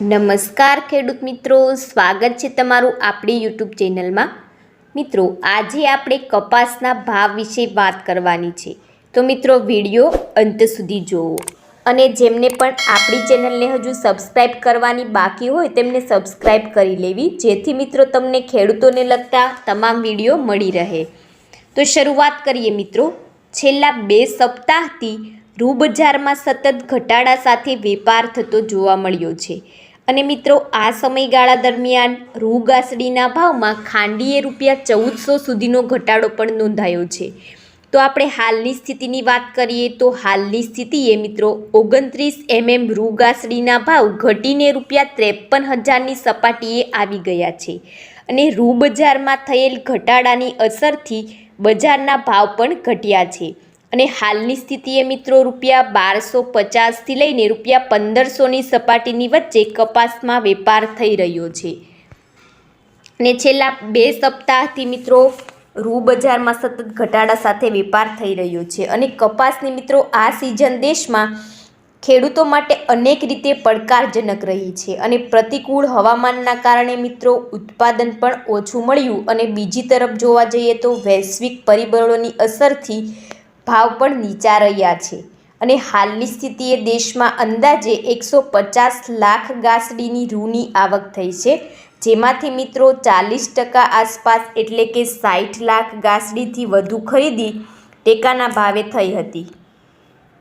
નમસ્કાર ખેડૂત મિત્રો, સ્વાગત છે તમારું આપણી યુટ્યુબ ચેનલમાં. મિત્રો, આજે આપણે કપાસના ભાવ વિશે વાત કરવાની છે. તો મિત્રો, વીડિયો અંત સુધી જુઓ અને જેમને પણ આપણી ચેનલને હજુ સબસ્ક્રાઈબ કરવાની બાકી હોય, તેમને સબસ્ક્રાઈબ કરી લેવી, જેથી મિત્રો તમને ખેડૂતોને લગતા તમામ વીડિયો મળી રહે. તો શરૂઆત કરીએ મિત્રો. છેલ્લા બે સપ્તાહથી રૂ બજારમાં સતત ઘટાડા સાથે વેપાર થતો જોવા મળ્યો છે. અને મિત્રો, આ સમયગાળા દરમિયાન રૂ ગાસડીના ભાવમાં ખાંડીએ રૂપિયા ચૌદસો સુધીનો ઘટાડો પણ નોંધાયો છે. તો આપણે હાલની સ્થિતિની વાત કરીએ તો હાલની સ્થિતિએ મિત્રો, ઓગણત્રીસ એમએમ રૂ ગાસડીના ભાવ ઘટીને રૂપિયા ત્રેપન હજારની સપાટીએ આવી ગયા છે. અને રૂ બજારમાં થયેલ ઘટાડાની અસરથી બજારના ભાવ પણ ઘટ્યા છે. અને હાલની સ્થિતિએ મિત્રો રૂપિયા બારસો પચાસથી લઈને રૂપિયા પંદરસોની સપાટીની વચ્ચે કપાસમાં વેપાર થઈ રહ્યો છે. અને છેલ્લા બે સપ્તાહથી મિત્રો રૂ બજારમાં સતત ઘટાડા સાથે વેપાર થઈ રહ્યો છે અને કપાસની મિત્રો આ સિઝન દેશમાં ખેડૂતો માટે અનેક રીતે પડકારજનક રહી છે અને પ્રતિકૂળ હવામાનના કારણે મિત્રો ઉત્પાદન પણ ઓછું મળ્યું અને બીજી તરફ જોવા જઈએ તો વૈશ્વિક પરિબળોની અસરથી ભાવ પણ નીચા રહ્યા છે અને હાલની સ્થિતિએ દેશમાં અંદાજે એકસો પચાસ લાખ ગાસડીની રૂની આવક થઈ છે, જેમાંથી મિત્રો ચાલીસ ટકા આસપાસ એટલે કે સાઠ લાખ ગાસડીથી વધુ ખરીદી ટેકાના ભાવે થઈ હતી.